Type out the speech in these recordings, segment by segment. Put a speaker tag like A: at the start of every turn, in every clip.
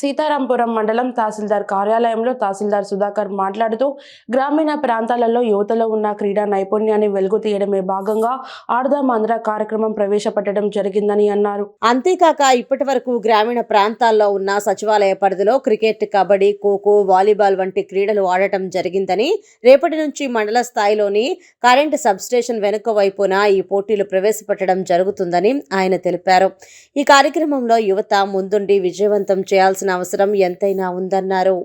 A: సీతారాంపురం మండలం తహసీల్దార్ కార్యాలయంలో తహసీల్దార్ సుధాకర్ మాట్లాడుతూ గ్రామీణ ప్రాంతాలలో యువతలో ఉన్న క్రీడా నైపుణ్యాన్ని వెలుగు తీయడమే భాగంగా ఆడదామాంధ్ర కార్యక్రమం ప్రవేశపెట్టడం జరిగిందని అన్నారు.
B: అంతేకాక ఇప్పటి వరకు గ్రామీణ ప్రాంతాల్లో ఉన్న సచివాలయ పరిధిలో క్రికెట్ కబడ్డీ ఖోఖో వాలీబాల్ వంటి క్రీడలు ఆడటం జరిగిందని రేపటి నుంచి మండల స్థాయిలోని కరెంట్ సబ్స్టేషన్ వెనుక వైపున ఈ పోటీలు ప్రవేశపెట్టడం జరుగుతుందని ఆయన తెలిపారు. ఈ కార్యక్రమంలో యువత ముందుండి విజయవంతం చేయాల్సిన అవసరం ఎంతైనా ఉందన్నారు.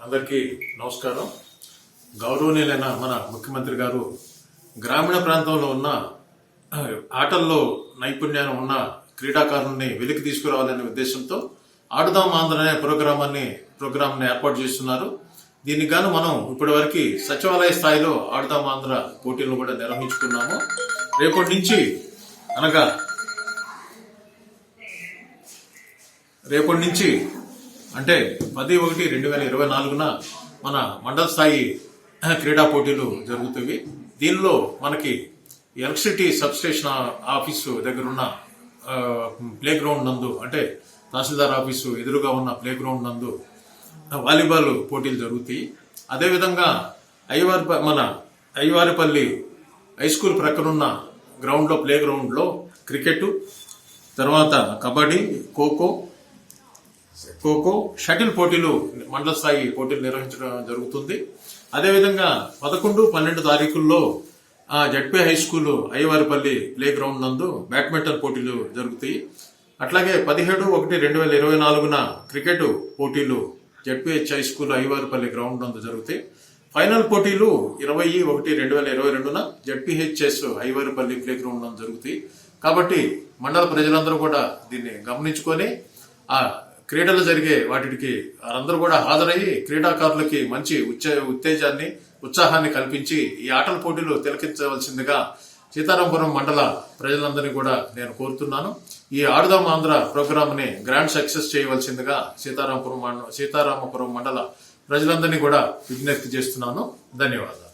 C: అందరికీ నమస్కారం. గౌరవనీయులైన మన ముఖ్యమంత్రి గారు గ్రామీణ ప్రాంతంలో ఉన్న ఆటల్లో నైపుణ్యాన్ని ఉన్న క్రీడాకారుల్ని వెలికి తీసుకురావాలనే ఉద్దేశంతో ఆడుదాం ఆంధ్ర అనే ప్రోగ్రామాన్ని ప్రోగ్రామ్ని ఏర్పాటు చేస్తున్నారు. దీనికి గాను మనం ఇప్పటివరకు సచివాలయ స్థాయిలో ఆడుదాం ఆంధ్ర పోటీలను కూడా నిర్వహించుకున్నాము. రేపటి నుంచి అనగా రేపటి నుంచి అంటే పది ఒకటి రెండు వేల ఇరవై నాలుగున మన మండల స్థాయి క్రీడా పోటీలు జరుగుతాయి దీనిలో మనకి ఎలక్ట్రిసిటీ సబ్స్టేషన్ ఆఫీసు దగ్గర ఉన్న ప్లే గ్రౌండ్ నందు అంటే తహసీల్దార్ ఆఫీసు ఎదురుగా ఉన్న ప్లే గ్రౌండ్ నందు వాలీబాల్ పోటీలు జరుగుతాయి అదేవిధంగా అయ్యవారి మన అయ్యవారిపల్లి హై స్కూల్ ప్రక్కనున్న గ్రౌండ్లో ప్లే గ్రౌండ్లో క్రికెట్ తర్వాత కబడ్డీ ఖోఖో ఖోఖో షటిల్ పోటీలు మండల స్థాయి పోటీలు నిర్వహించడం జరుగుతుంది. అదేవిధంగా పదకొండు పన్నెండు తారీఖుల్లో ఆ, ZP high school Ayyavaripalli play ground నందు బ్యాడ్మింటన్ పోటీలు జరుగుతాయి. అట్లాగే పదిహేడు ఒకటి రెండు వేల ఇరవై నాలుగున క్రికెట్ పోటీలు ZPH high school Ayyavaripalli ground నందు జరుగుతాయి. ఫైనల్ పోటీలు ఇరవై ఒకటి రెండు వేల ఇరవై రెండున జడ్పీహెచ్ఎస్ అయ్యవారిపల్లి ప్లే గ్రౌండ్ నందు జరుగుతాయి. కాబట్టి మండల ప్రజలందరూ కూడా దీన్ని గమనించుకొని ఆ క్రీడలు జరిగే వాటికి వారందరూ కూడా హాజరయ్యి క్రీడాకారులకి మంచి ఉచ్చ ఉత్తేజాన్ని ఉత్సాహాన్ని కల్పించి ఈ ఆటల పోటీలు తిలకించవలసిందిగా సీతారాంపురం మండల ప్రజలందరినీ కూడా నేను కోరుతున్నాను. ఈ ఆడుదాం ఆంధ్ర ప్రోగ్రామ్ని గ్రాండ్ సక్సెస్ చేయవలసిందిగా సీతారాంపురం సీతారామపురం మండల ప్రజలందరినీ కూడా విజ్ఞప్తి చేస్తున్నాను. ధన్యవాదాలు.